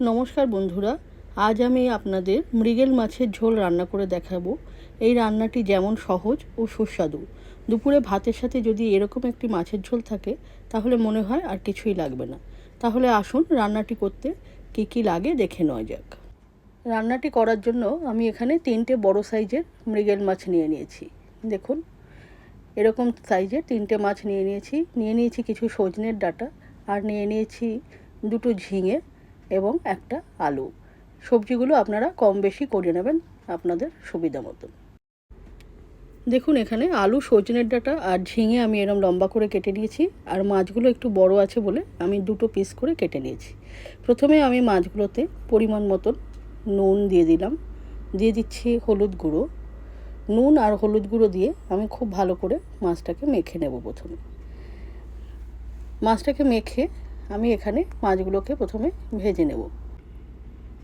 নমস্কার বন্ধুরা, আজ আমি আপনাদের মৃগেল মাছের ঝোল রান্না করে দেখাবো। এই রান্নাটি যেমন সহজ ও সুস্বাদু। দুপুরে ভাতের সাথে যদি এরকম একটি মাছের ঝোল থাকে, তাহলে মনে হয় আর কিছুই লাগবে না। তাহলে আসুন রান্নাটি করতে কি কি লাগে দেখে নেওয়া যাক। রান্নাটি করার জন্য আমি এখানে তিনটে বড় সাইজের মৃগেল মাছ নিয়ে নিয়েছি। দেখুন, এরকম সাইজের তিনটে মাছ নিয়ে নিয়েছি। নিয়ে নিয়েছি কিছু সজনের ডাটা আর নিয়ে নিয়েছি দুটো ঝিঙে এবং একটা আলু। সবজিগুলো আপনারা কম বেশি করে নেবেন আপনাদের সুবিধা মতন। দেখুন, এখানে আলু, সজনের ডাঁটা আর ঝিঙে আমি এরম লম্বা করে কেটে নিয়েছি আর মাছগুলো একটু বড় আছে বলে আমি দুটো পিস করে কেটে নিয়েছি। প্রথমে আমি মাছগুলোতে পরিমাণ মতন নুন দিয়ে দিলাম। দিয়ে দিচ্ছি হলুদ গুঁড়ো। নুন আর হলুদ গুঁড়ো দিয়ে আমি খুব ভালো করে মাছটাকে মেখে নেব প্রথমে। মাছটাকে মেখে আমি এখানে মাছগুলোকে প্রথমে ভেজে নেব।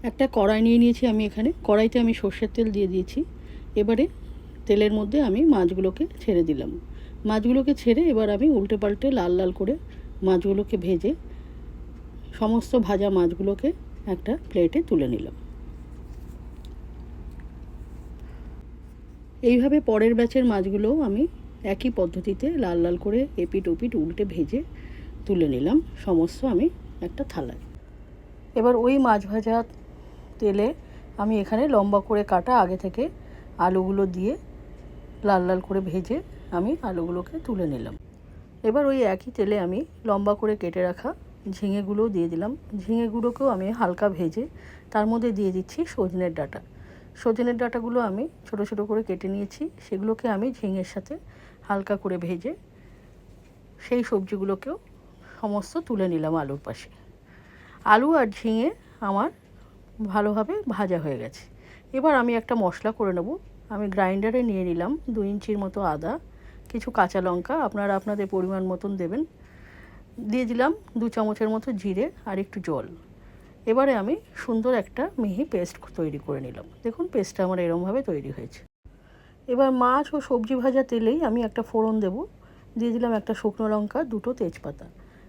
একটা কড়াই নিয়ে নিয়েছি আমি এখানে। কড়াইতে আমি সর্ষের তেল দিয়ে দিয়েছি। এবারে তেলের মধ্যে আমি মাছগুলোকে ছেড়ে দিলাম। মাছগুলোকে ছেড়ে এবার আমি উল্টে পাল্টে লাল লাল করে মাছগুলোকে ভেজে সমস্ত ভাজা মাছগুলোকে একটা প্লেটে তুলে নিলাম। এইভাবে পরের ব্যাচের মাছগুলোও আমি একই পদ্ধতিতে লাল লাল করে এপিট ওপিট উল্টে ভেজে তুলে নিলাম, সমস্ত আমি একটা থালায়। এবার ওই মাছ ভাজা তেলে আমি এখানে লম্বা করে কাটা আগে থেকে আলুগুলো দিয়ে লাল লাল করে ভেজে আমি আলুগুলোকে তুলে নিলাম। এবার ওই একই তেলে আমি লম্বা করে কেটে রাখা ঝিঙেগুলোও দিয়ে দিলাম। ঝিঙেগুলোকেও আমি হালকা ভেজে তার মধ্যে দিয়ে দিচ্ছি সজনের ডাটা। সজনের ডাটাগুলো আমি ছোট ছোট করে কেটে নিয়েছি, সেগুলোকে আমি ঝিঙের সাথে হালকা করে ভেজে সেই সবজিগুলোকেও সমস্ত তুলে নিলাম আলুর পাশে। আলু আর ঝিঙে আমার ভালোভাবে ভাজা হয়ে গেছে। এবার আমি একটা মশলা করে নেব। আমি গ্রাইন্ডারে নিয়ে নিলাম দু ইঞ্চির মতো আদা, কিছু কাঁচা লঙ্কা, আপনারা আপনাদের পরিমাণ মতন দেবেন। দিয়ে দিলাম দু চামচের মতো জিরে আর একটু জল। এবারে আমি সুন্দর একটা মিহি পেস্ট তৈরি করে নিলাম। দেখুন, পেস্টটা আমার এরমভাবে তৈরি হয়েছে। এবার মাছ ও সবজি ভাজা তেলেই আমি একটা ফোড়ন দেব। দিয়ে দিলাম একটা শুকনো লঙ্কা, দুটো তেজপাতা।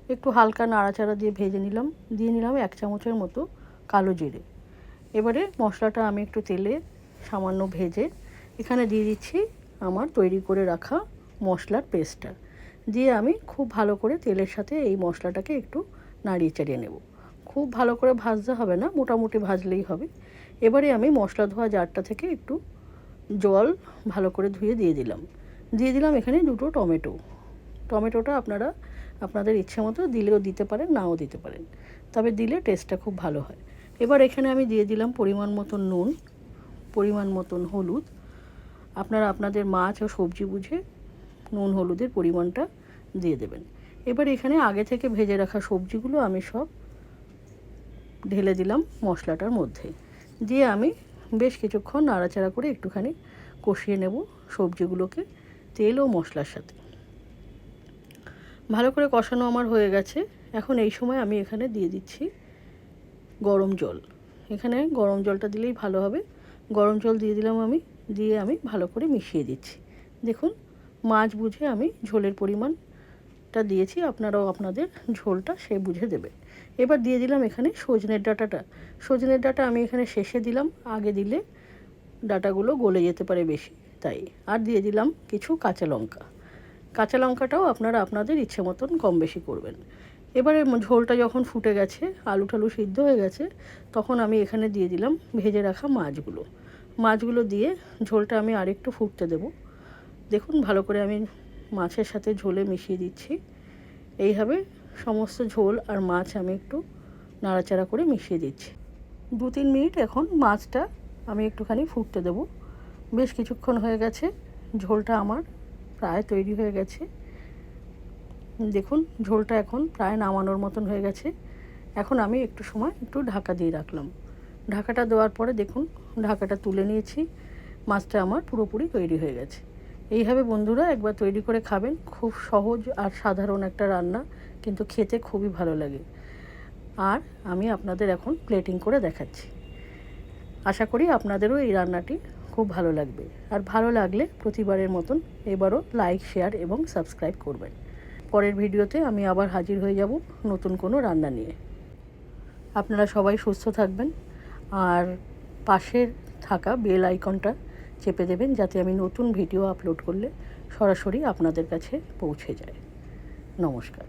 একটু হালকা নাড়াচাড়া দিয়ে ভেজে নিলাম, দিয়ে নিলাম এক চামচের মতো কালো জিরে। এবারে মশলাটা আমি একটু তেলে সামান্য ভেজে এখানে দিয়ে দিচ্ছি আমার তৈরি করে রাখা মশলার পেস্টটা। দিয়ে আমি খুব ভালো করে তেলের সাথে এই মশলাটাকে একটু নাড়িয়ে চাড়িয়ে নেব। খুব ভালো করে ভাজতে হবে না, মোটামুটি ভাজলেই হবে। এবারে আমি মশলা ধোয়া জারটা থেকে একটু জল ভালো করে ধুয়ে দিয়ে দিলাম। দিয়ে দিলাম এখানে দুটো টমেটো। টমেটোটা আপনারা আপনাদের ইচ্ছে মতো দিলেও দিতে পারেন, নাও দিতে পারেন। তবে দিলে টেস্টটা খুব ভালো হয়। এবার এখানে আমি দিয়ে দিলাম পরিমাণ মতন নুন, পরিমাণ মতন হলুদ। আপনারা আপনাদের মাছ ও সবজি বুঝে নুন হলুদের পরিমাণটা দিয়ে দেবেন। এবার এখানে আগে থেকে ভেজে রাখা সবজিগুলো আমি সব ঢেলে দিলাম মশলাটার মধ্যে। দিয়ে আমি বেশ কিছুক্ষণ নাড়াচাড়া করে একটুখানি কষিয়ে নেব সবজিগুলোকে তেল ও মশলার সাথে। ভালো করে কষানো আমার হয়ে গেছে। এখন এই সময় আমি এখানে দিয়ে দিচ্ছি গরম জল। এখানে গরম জলটা দিলেই ভালো হবে। গরম জল দিয়ে দিলাম আমি, দিয়ে আমি ভালো করে মিশিয়ে দিচ্ছি। দেখুন, মাছ বুঝে আমি ঝোলের পরিমাণটা দিয়েছি, আপনারাও আপনাদের ঝোলটা সে বুঝে দেবেন এবার দিয়ে দিলাম এখানে সজনের ডাটাটা। সজনের ডাটা আমি এখানে শেষে দিলাম, আগে দিলে ডাটাগুলো গলে যেতে পারে বেশি, তাই। আর দিয়ে দিলাম কিছু কাঁচা লঙ্কা। কাঁচা লঙ্কাটাও আপনারা আপনাদের ইচ্ছে মতন কম বেশি করবেন। এবারে ঝোলটা যখন ফুটে গেছে আলু টালু সিদ্ধ হয়ে গেছে, তখন আমি এখানে দিয়ে দিলাম ভেজে রাখা মাছগুলো। মাছগুলো দিয়ে ঝোলটা আমি আরেকটু ফুটতে দেব। দেখুন, ভালো করে আমি মাছের সাথে ঝোলে মিশিয়ে দিচ্ছি। এইভাবে সমস্ত ঝোল আর মাছ আমি একটু নাড়াচাড়া করে মিশিয়ে দিচ্ছি। দু, তিন মিনিট এখন মাছটা আমি একটুখানি ফুটতে দেব। বেশ কিছুক্ষণ হয়ে গেছে, ঝোলটা আমার প্রায় তৈরি হয়ে গেছে। দেখুন, ঝোলটা এখন প্রায় নামানোর মতন হয়ে গেছে। এখন আমি একটু সময় একটু ঢাকা দিয়ে রাখলাম। ঢাকাটা দেওয়ার পরে দেখুন, ঢাকাটা তুলে নিয়েছি। মাছটা আমার পুরোপুরি তৈরি হয়ে গেছে। এইভাবে বন্ধুরা একবার তৈরি করে খাবেন। খুব সহজ আর সাধারণ একটা রান্না, কিন্তু খেতে খুবই ভালো লাগে। আর আমি আপনাদের এখন প্লেটিং করে দেখাচ্ছি। আশা করি আপনাদেরও এই রান্নাটি খুব ভালো লাগবে। আর ভালো লাগলে প্রতিবারের মতন এবারও লাইক শেয়ার এবং সাবস্ক্রাইব করবেন। পরের ভিডিওতে আমি আবার হাজির হয়ে যাব নতুন কোনো রান্না নিয়ে। আপনারা সবাই সুস্থ থাকবেন আর পাশের থাকা বেল আইকনটা চেপে দেবেন যাতে আমি নতুন ভিডিও আপলোড করলে সরাসরি আপনাদের কাছে পৌঁছে যায়। নমস্কার।